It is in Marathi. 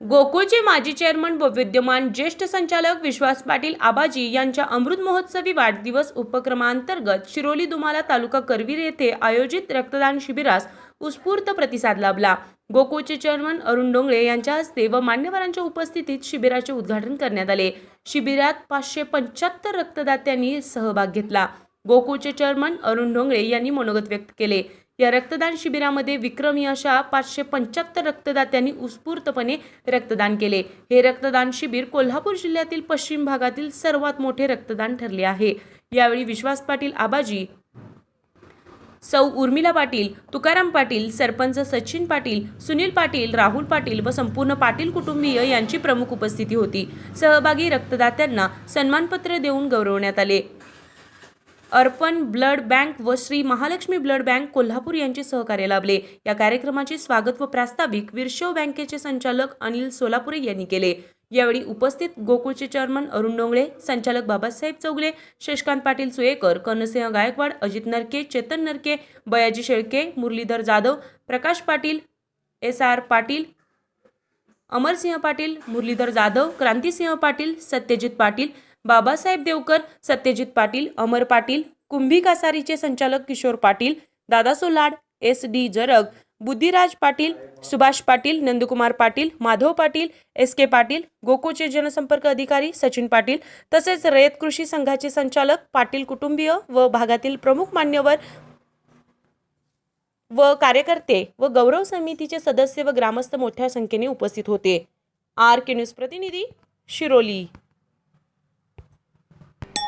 गोकुळचे माजी चेअरमन व विद्यमान ज्येष्ठ संचालक विश्वास पाटील आबाजी यांच्या अमृत महोत्सवी वाढदिवस उपक्रमांतर्गत शिरोली दुमाला तालुका करवीर येथे आयोजित रक्तदान शिबिरास उत्स्फूर्त प्रतिसाद लाभला. गोकुळचे चेअरमन अरुण डोंगळे यांच्या हस्ते व मान्यवरांच्या उपस्थितीत शिबिराचे उद्घाटन करण्यात आले. शिबिरात पाचशे पंच्याहत्तर रक्तदात्यांनी सहभाग घेतला. गोकुळचे चेअरमन अरुण डोंगळे यांनी मनोगत व्यक्त केले. या रक्तदान शिबिरामध्ये विक्रमी अशा पाचशे पंच्याहत्तर रक्तदात्यांनी उत्स्फूर्तपणे रक्तदान केले. हे रक्तदान शिबिर कोल्हापूर जिल्ह्यातील पश्चिम भागातील सर्वात मोठे रक्तदान ठरले आहे. यावेळी विश्वास पाटील आबाजी सौ उर्मिला पाटील तुकाराम पाटील सरपंच सचिन पाटील सुनील पाटील राहुल पाटील व संपूर्ण पाटील कुटुंबीय यांची प्रमुख उपस्थिती होती. सहभागी रक्तदात्यांना सन्मानपत्र देऊन गौरवण्यात आले. अर्पण ब्लड बँक व श्री महालक्ष्मी ब्लड बँक कोल्हापूर यांचे सहकार्य लाभले. या कार्यक्रमाचे स्वागत व प्रास्ताविक विरशव बँकेचे संचालक अनिल सोलापुरे यांनी केले. यावेळी उपस्थित गोकुळचे चेअरमन अरुण डोंगळे संचालक बाबासाहेब चौगले शशकांत पाटील सुयेकर कर्णसिंह गायकवाड अजित नरके चेतन नरके बयाजी शेळके मुरलीधर जाधव प्रकाश पाटील एस आर पाटील अमरसिंह पाटील मुरलीधर जाधव क्रांतिसिंह पाटील सत्यजित पाटील बाबासाहेब देवकर सत्यजित पाटील अमर पाटील कुंभी कासारीचे संचालक Kishor Patil Dada Solad S D Jarag Buddhiraj Patil Subhash Patil Nandkumar Patil Madhav Patil S K Patil गोकोचे जनसंपर्क अधिकारी सचिन पाटील तसेच रयत कृषी संघाचे संचालक पाटील कुटुंबीय व भागातील प्रमुख मान्यवर व कार्यकर्ते व गौरव समितीचे सदस्य व ग्रामस्थ मोठ्या संख्येने उपस्थित होते. आर के न्यूज प्रतिनिधी शिरोली.